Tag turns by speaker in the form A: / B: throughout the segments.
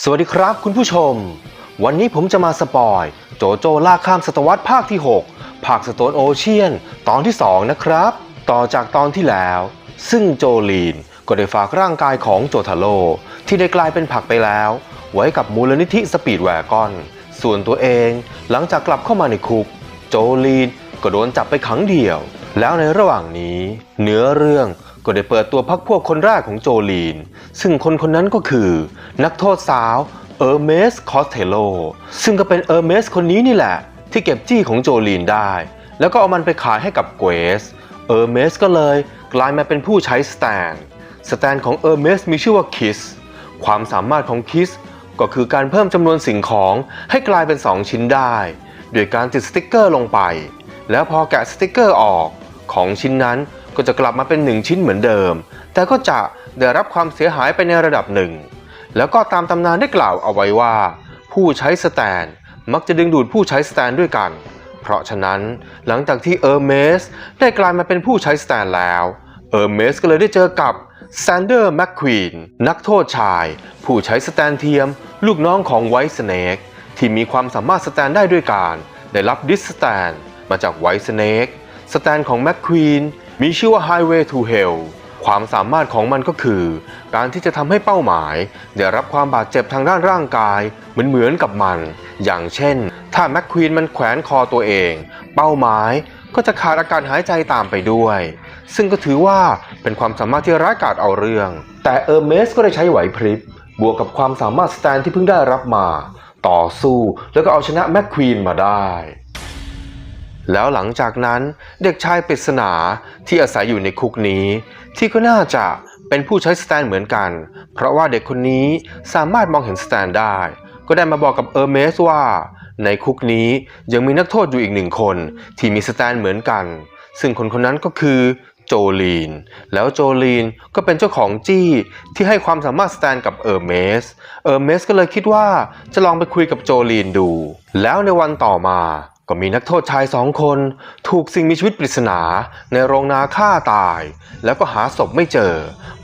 A: สวัสดีครับคุณผู้ชม วันนี้ผมจะมาสปอย โจโจล่าข้ามศตวรรษภาคที่ 6 ภาคสโตนโอเชียน ตอนที่ 2 นะครับ ต่อจากตอนที่แล้ว ซึ่งโจลีนก็ได้ฝากร่างกายของโจทาโร่ที่ได้กลายเป็นผักไปแล้ว ไว้กับมูลนิธิสปีดแวร์กอน ส่วนตัวเองหลังจากกลับเข้ามาในคุก โจลีนก็โดนจับไปขังเดี่ยว แล้วในระหว่างนี้ เนื้อเรื่อง ก็ได้เปิดตัวพักพวกคนแรกของโจลีน ซึ่งคนคนนั้นก็คือ นักโทษสาวเออร์เมสคอสเทโล ซึ่งก็เป็นเออร์เมสคนนี้นี่แหละ ที่เก็บจี้ของโจลีนได้ แล้วก็เอามันไปขายให้กับเกวสเออร์เมสก็เลยกลายมาเป็นผู้ใช้สแตน สแตนของเออร์เมสมีชื่อว่าคิส ความสามารถของคิสก็คือการเพิ่มจำนวนสิ่งของให้กลายเป็น 2 ชิ้นได้ โดยการติดสติกเกอร์ลงไป แล้วพอแกะสติกเกอร์ออกของชิ้นนั้น ก็จะกลับมาเป็น1ชิ้นเหมือนเดิม แต่ก็จะได้รับความเสียหายไปในระดับหนึ่ง แล้วก็ตามตำนานได้กล่าวเอาไว้ว่า ผู้ใช้สแตนมักจะดึงดูดผู้ใช้สแตนด้วยกัน เพราะฉะนั้นหลังจากที่เออร์เมสได้กลายมาเป็นผู้ใช้สแตนแล้วเออร์เมสก็เลยได้เจอกับแซนเดอร์แมคควีนนักโทษชาย ผู้ใช้สแตนเทียม ลูกน้องของไวท์สเนกที่มีความสามารถสแตนได้ด้วยการ ได้รับดิสสแตนมาจากไวท์สเนกสแตนของแมคควีน มีชื่อว่า Highway to Hell ความสามารถของมันก็คือ การที่จะทำให้เป้าหมาย ได้รับความบาดเจ็บทางด้านร่างกาย เหมือนเหมือนกับมัน อย่างเช่น ถ้าแมคควีนมันแขวนคอตัวเอง เป้าหมายก็จะขาดอากาศหายใจตามไปด้วย ซึ่งก็ถือว่าเป็นความสามารถที่ร้ายกาจเอาเรื่อง แต่เออร์เมสก็ได้ใช้ไหวพริบบวกกับความสามารถสแตนที่เพิ่งได้รับมา ต่อสู้แล้วก็เอาชนะแมคควีนมาได้ แล้วหลังจากนั้นเด็กชายปริศนาที่อาศัยอยู่ในคุกนี้ ที่ก็น่าจะเป็นผู้ใช้สแตนเหมือนกัน เพราะว่าเด็กคนนี้สามารถมองเห็นสแตนได้ ก็ได้มาบอกกับเออร์เมสว่า ในคุกนี้ยังมีนักโทษอยู่อีกหนึ่งคนที่มีสแตนเหมือนกัน ซึ่งคนคนนั้นก็คือโจลีน แล้วโจลีนก็เป็นเจ้าของจี้ที่ให้ความสามารถสแตนกับเออร์เมส เออร์เมสก็เลยคิดว่าจะลองไปคุยกับโจลีนดู แล้วในวันต่อมา ก็มีนักโทษชายสองคน ถูกสิ่งมีชีวิตปริศนาในโรงนาฆ่าตาย แล้วก็หาศพไม่เจอ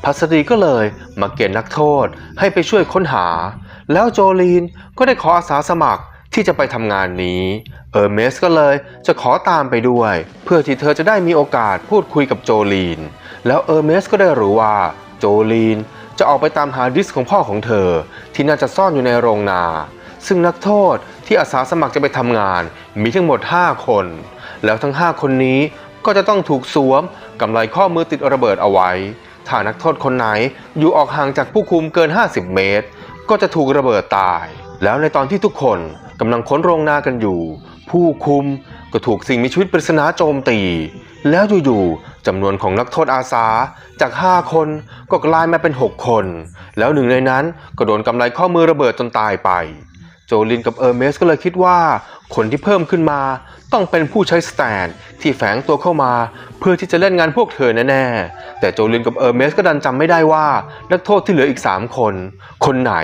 A: พัสดีก็เลยมาเกณฑ์นักโทษให้ไปช่วยค้นหา แล้วโจลีนก็ได้ขออาสาสมัครที่จะไปทำงานนี้ เออร์เมสก็เลยจะขอตามไปด้วย เพื่อที่เธอจะได้มีโอกาสพูดคุยกับโจลีน แล้วเออร์เมสก็ได้รู้ว่าโจลีนจะออกไปตามหาดิสของพ่อของเธอ ที่น่าจะซ่อนอยู่ในโรงนา ซึ่งนักโทษที่อาสาสมัครจะไปทำงาน มีทั้งหมด 5 คน แล้วทั้ง 5 คนนี้ก็จะต้องถูกสวมกำไรข้อมือติดระเบิดเอาไว้ ถ้านักโทษคนไหนอยู่ออกห่างจากผู้คุมเกิน 50 เมตร ก็จะถูกระเบิดตาย แล้วในตอนที่ทุกคนกำลังค้นโรงนากันอยู่ ผู้คุมก็ถูกสิ่งมีชีวิตปริศนาโจมตี แล้วอยู่ๆจำนวนของนักโทษอาสาจาก 5 คนก็กลายมาเป็น 6 คน แล้วหนึ่งในนั้นก็โดนกำไรข้อมือระเบิดจนตายไป โจลินกับเออร์เมสก็เลยคิดว่าคนที่เพิ่มขึ้นมา ต้องเป็นผู้ใช้สแตนที่แฝงตัวเข้ามา เพื่อที่จะเล่นงานพวกเธอแน่ๆ แต่โจลินกับเออร์เมสก็ดันจำไม่ได้ว่า นักโทษที่เหลืออีก 3 คน คนไหน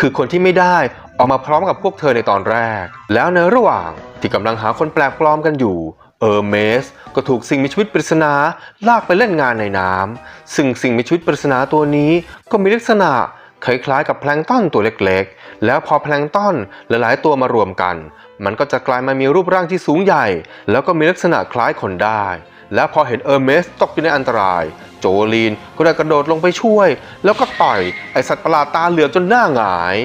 A: คือคนที่ไม่ได้ออกมาพร้อมกับพวกเธอในตอนแรก แล้วในระหว่างที่กำลังหาคนแปลกปลอมกันอยู่เออร์เมสก็ถูกสิ่งมีชีวิตปริศนาลากไปเล่นงานในน้ำซึ่งสิ่งมีชีวิตปริศนาตัวนี้ก็มีลักษณะ คล้ายๆกับแพลงต้นตัวเล็กๆ แล้วพอแพลงต้นหลายๆตัวมารวมกัน มันก็จะกลายมามีรูปร่างที่สูงใหญ่ แล้วก็มีลักษณะคล้ายคนได้ แล้วพอเห็นเออร์เมสตกอยู่ในอันตราย โจลีนก็ได้กระโดดลงไปช่วย แล้วก็ต่อยไอสัตว์ประหลาดตาเหลือกจนหน้าหงาย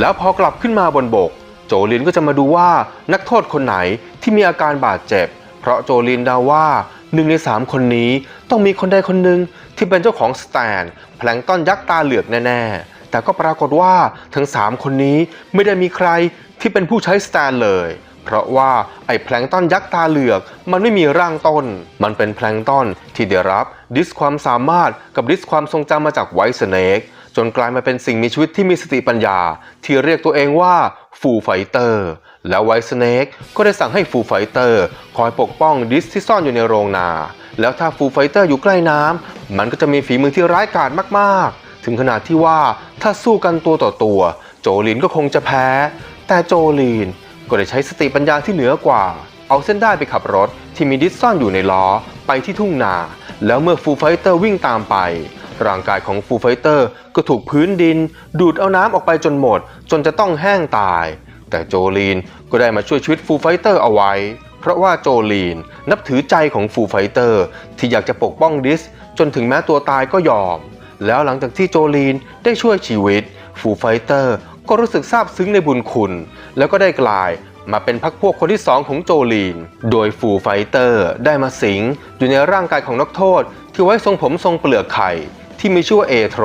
A: แล้วพอกลับขึ้นมาบนบก โจลินก็จะมาดูว่านักโทษคนไหนที่มีอาการบาดเจ็บ เพราะโจลินดาว่าหนึ่งในสามคนนี้ต้องมีคนใดคนหนึ่ง ที่เป็นเจ้าของสแตนแพลงต้นยักษ์ตาเหลือกแน่ๆ แต่ก็ปรากฏว่าทั้งสามคนนี้ไม่ได้มีใครที่เป็นผู้ใช้สแตนเลย เพราะว่าไอ้แพลงต้นยักษ์ตาเหลือก มันไม่มีร่างต้น มันเป็นแพลงต้นที่ได้รับ ดิสความสามารถกับดิสความทรงจำมาจากไวท์สเนกจนกลายมาเป็นสิ่งมีชีวิตที่มีสติปัญญา ที่เรียกตัวเองว่าฟูไฟเตอร์ แล้วไวท์สเนกก็ได้สั่งให้ฟูไฟเตอร์คอยปกป้องดิสที่ซ่อนอยู่ในโรงนา แล้วถ้าฟูไฟเตอร์อยู่ใกล้น้ำมันก็จะมีฝีมือที่ร้ายกาจมากๆ ถึงขนาดที่ว่าถ้าสู้กันตัวต่อตัว โจลินก็คงจะแพ้ แต่โจลีนก็ได้ใช้สติปัญญาที่เหนือกว่า เอาเส้นได้ไปขับรถที่มีดิสซ่อนอยู่ในล้อไปที่ทุ่งนา แล้วเมื่อฟูไฟเตอร์วิ่งตามไปร่างกายของฟูไฟเตอร์ก็ถูกพื้นดิน ดูดเอาน้ำออกไปจนหมด จนจะต้องแห้งตาย แต่โจลีนก็ได้มาช่วยชีวิตฟูไฟเตอร์เอาไว้ เพราะว่าโจลีนนับถือใจของฟูไฟเตอร์ที่อยากจะปกป้องดิส จนถึงแม้ตัวตายก็ยอม แล้วหลังจากที่โจลีนได้ช่วยชีวิตฟูไฟเตอร์ก็รู้สึกซาบซึ้งในบุญคุณ แล้วก็ได้กลายมาเป็นพักพวกคนที่สองของโจลีน โดยฟูไฟเตอร์ได้มาสิง อยู่ในร่างกายของนักโทษ ที่ไว้ทรงผมทรงเปลือกไข่ที่มีชื่อว่าเอโทร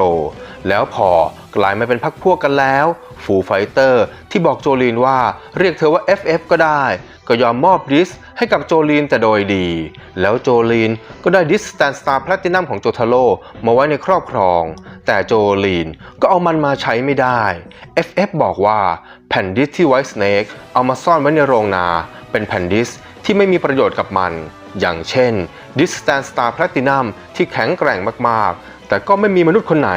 A: แล้วพอ กลายมาเป็นพักพวกกันแล้ว ฟูไฟเตอร์ที่บอกโจลีนว่าเรียกเธอว่า FF ก็ได้ ก็ยอมมอบดิสให้กับโจลีนแต่โดยดี แล้วโจลีนก็ได้ดิสแตนสตาร์แพลตินัมของโจทาโร่มาไว้ในครอบครอง แต่โจลีนก็เอามันมาใช้ไม่ได้ FF บอกว่าแผ่นดิสที่ไวท์สเนกเอามาซ่อนไว้ในโรงนา เป็นแผ่นดิสที่ไม่มีประโยชน์กับมัน อย่างเช่นดิสแตนสตาร์แพลตินัมที่แข็งแกร่งมากๆ แต่ก็ไม่มีมนุษย์คนไหน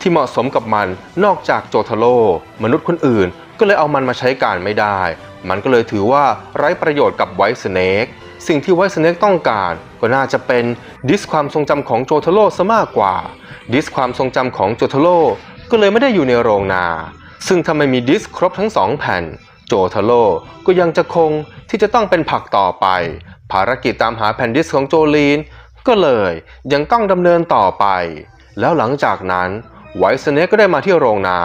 A: ที่เหมาะสมกับมันนอกจากโจทาโร่มนุษย์คนอื่น ก็เลยเอามันมาใช้การไม่ได้ มันก็เลยถือว่าไร้ประโยชน์กับไวท์สเนกสิ่งที่ไวท์สเนกต้องการก็น่าจะเป็นดิสความทรงจำของโจทาโร่ซะมากกว่า ดิสความทรงจำของโจทาโร่ก็เลยไม่ได้อยู่ในโรงนา ซึ่งถ้าไม่มีดิสครบทั้งสองแผ่น โจทาโร่ก็ยังจะคงที่จะต้องเป็นผักต่อไป ภารกิจตามหาแผ่นดิสของโจลีนก็เลยยังต้องดำเนินต่อไป แล้วหลังจากนั้นไวท์สเนกก็ได้มาที่โรงนา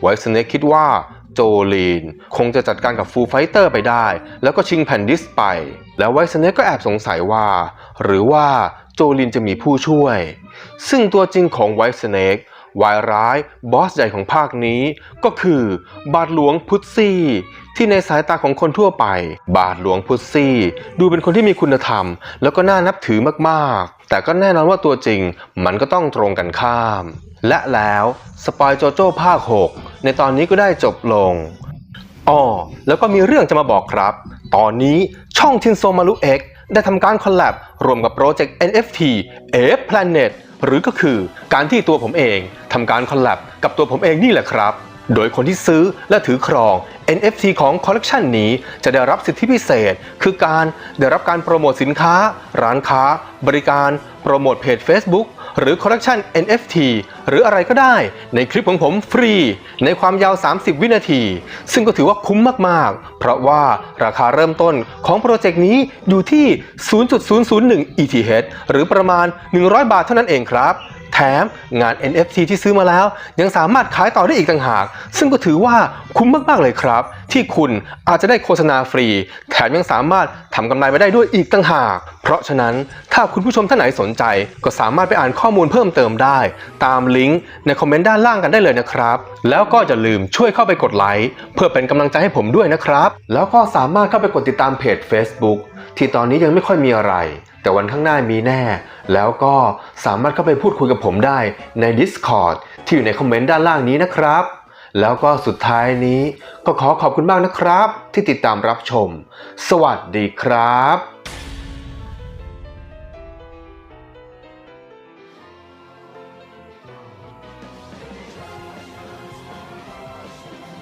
A: ไวท์สเนกคิดว่าโจลีน คงจะจัดการกับฟูลไฟเตอร์ไปได้ แล้วก็ชิงแผ่นดิสไป แล้วไวท์สเนกก็แอบสงสัยว่า หรือว่าโจลีนจะมีผู้ช่วย ซึ่งตัวจริงของไวท์สเนกวายร้ายบอสใหญ่ของภาคนี้ก็คือบาทหลวงพุทซี่ ที่ในสายตาของคนทั่วไป บาทหลวงพุทซี่ ดูเป็นคนที่มีคุณธรรม แล้วก็น่านับถือมาก แต่ก็แน่นอนว่าตัวจริงมันก็ต้องตรงกันข้าม และแล้วสปอยโจโจ้ภาค 6 ในตอนนี้ก็ได้จบลงอ๋อแล้วก็มีเรื่องจะมาบอกครับ ตอนนี้ช่องทินโซมารุเอ็กได้ทำการคอลแลบรวมกับโปรเจกต์ NFT A Planet หรือก็คือการที่ตัวผมเองทำการคอลแลบกับตัวผมเองนี่แหละครับ โดยคนที่ซื้อและถือครอง NFT ของคอลเลกชันนี้จะได้รับสิทธิพิเศษ คือการได้รับการโปรโมทสินค้า ร้านค้า บริการ โปรโมทเพจ Facebook หรือคอลเลกชัน NFT หรืออะไรก็ได้ ในคลิปของผมฟรี ในความยาว 30 วินาที ซึ่งก็ถือว่าคุ้มมาก ๆ เพราะว่าราคาเริ่มต้นของโปรเจกต์นี้อยู่ที่ 0.001 ETH หรือประมาณ 100 บาทเท่านั้นเองครับ มงาน NFT ที่ซื้อมาแล้ว ยังสามารถขายต่อได้อีกต่างหาก ซึ่งก็ถือว่าคุ้มมาก ๆ เลยครับ ที่คุณอาจจะได้โฆษณาฟรี แถมยังสามารถทำกำไรไปได้ด้วยอีกต่างหาก เพราะฉะนั้นถ้าคุณผู้ชมท่านไหนสนใจ ก็สามารถไปอ่านข้อมูลเพิ่มเติมได้ ตามลิงก์ในคอมเมนต์ด้านล่างกันได้เลยนะครับ แล้วก็อย่าลืมช่วยเข้าไปกดไลค์เพื่อเป็นกำลังใจให้ผมด้วยนะครับ แล้วก็สามารถเข้าไปกดติดตามเพจ Facebook ที่ตอนนี้ยังไม่ค่อยมีอะไร แต่วันข้างหน้ามีแน่ แล้วก็สามารถเข้าไปพูดคุยกับผมได้ใน Discord ที่อยู่ในคอมเมนต์ด้านล่างนี้นะครับ แล้วก็สุดท้ายนี้ก็ขอขอบคุณมากนะครับ ที่ติดตามรับชม สวัสดีครับ